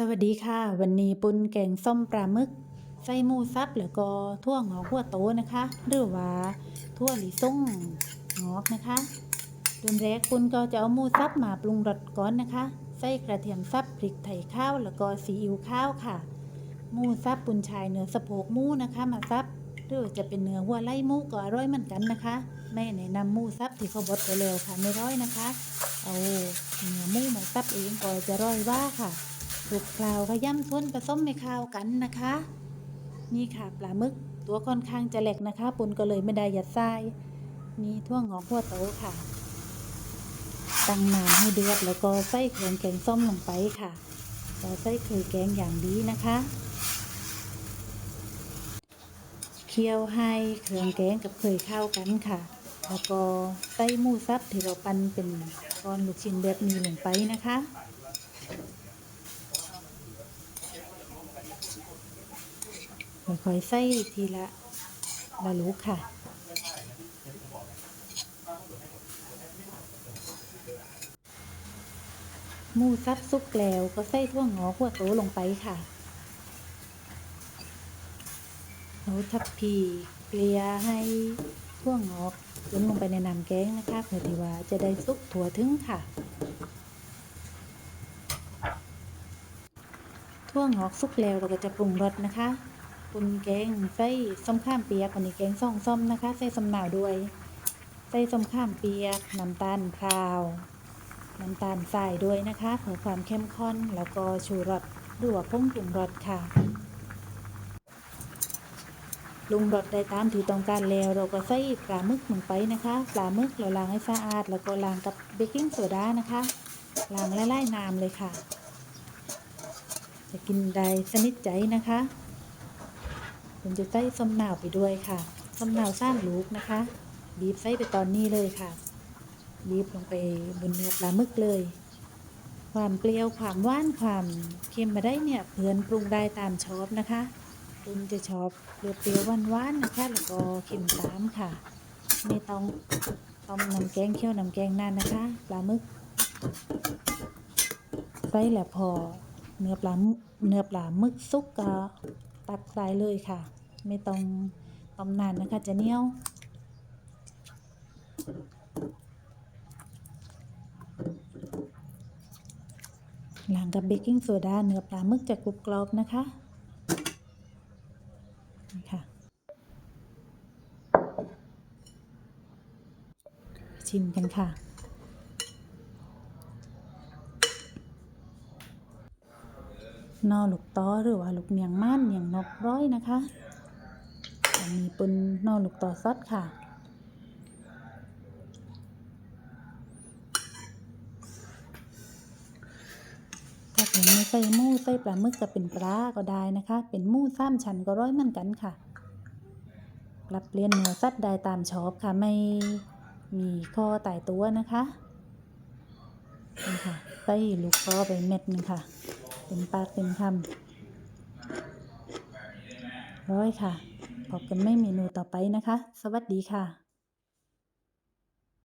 สวัสดีค่ะ วันนี้ปุนแกงส้มปลาหมึกใส่หมูสับแล้วก็ทั่วงอกหัวโตนะคะ หรือว่าทั่วลิซ่งงอกนะคะเริ่มแรกปุนก็จะเอาหมูสับมาปรุงรสก่อนนะคะ ใส่กระเทียมสับพริกไทยข้าวแล้วก็ซีอิ๊วข้าวค่ะหมูสับปุนชายเนื้อสะโพกหมูนะคะ มาซับหรือจะเป็นเนื้อวัวไล่หมูก็อร่อยเหมือนกันนะคะไม่แนะนำหมูสับที่เขาบดไปแล้วค่ะไม่ร้อยนะคะ เอาเนื้อหมูมาซับเองก็จะร่อยว่าค่ะ คลุกเคล้าขย้ำท้นผสมไม่เข้ากันนะคะ นี่ค่ะปลาหมึกตัวค่อนข้างจะเล็กนะคะปุนก็เลยไม่ได้ยัดไส้มีทั่วงอกหัวโตค่ะ ตั้งน้ำให้เดือดแล้วก็ใส่เครื่องแกงส้มลงไปค่ะเราใส่เคยแกงอย่างดีนะคะเคี่ยวให้เครื่องแกงกับเคยเข้ากันค่ะ แล้วก็ใส่หมูสับที่เราปั้นเป็นก้อนลูกชิ้นแบบนี้ลงไปนะคะ ค่อยๆใส่ทีละละลูกค่ะมูซับซุกแล้วก็ใส่ทั่วงอกหัวโตลงไปค่ะเอาทับพีเกลียให้ทั่วงอกลงลงไปในน้ำแกงนะคะเพื่อที่ว่าจะได้ซุกถั่วถึงค่ะทั่วงอกซุกแล้วเราก็จะปรุงรสนะคะ ปรุงแกงใส่ส้มข้ามเปียกวันนี้แกงซ่องส้มนะคะ ใส่ส้มหนาวด้วย ใส่ส้มข้ามเปียกน้ำตาลพราว น้ำตาลทรายด้วยนะคะเพื่อความเข้มข้นแล้วก็ชูรสหรือว่าผงปรุงรสค่ะปรุงรสได้ตามที่ต้องการแล้วเราก็ใส่ปลาหมึกลงไปนะคะปลาหมึกเราล้างให้สะอาด แล้วก็ล้างกับเบกกิ้งโซดานะคะล้างและไล่น้ำเลยค่ะจะกินได้สนิทใจนะคะ ผมจะใส่ส้มหนาวไปด้วยค่ะส้มหนาวสร้างลูกนะคะ บีบใส่ไปตอนนี้เลยค่ะ บีบลงไปบนเนื้อปลาหมึกเลย ความเปรี้ยวความหวานความเค็มมาได้เนี่ยเพื่อนปรุงได้ตามชอบนะคะปุณจะชอบเปรี้ยวๆหวานๆนะคะแล้วก็เค็มตามค่ะ ไม่ต้องต้มน้ำแกงเคี่ยวน้ำแกงนานนะคะปลาหมึกใส่แหล้วพอเนื้อปลาเนื้อปลาหมึกสุกก็ตักใส่เลยค่ะ ไม่ต้องต้มนานนะคะจะเหนียวหลังกับเบกกิ้งโซดาเนื้อปลาหมึกจะกรุบกรอบนะคะนี่ค่ะชิมกันค่ะ นอลูกต้อหรือว่าลูกเนียงม่านเนียงนกร้อยนะคะ อันนี้เป็นนอลูกต้อซอสค่ะ ถ้าผมไม่ใส่มูใส่ปลาหมึกจะเป็นปลาก็ได้นะคะ เป็นมูสามชั้นก็ร้อยเหมือนกันค่ะปรับเปลี่ยนเนื้อสัตว์ได้ตามชอบค่ะ ไม่มีข้อตายตัวนะคะนี่ค่ะใส่ลูกคอไปเม็ดหนึงค่ะ เป็นปากเป็นคำร้อยค่ะ พบกันไม่เมนูต่อไปนะคะ สวัสดีค่ะ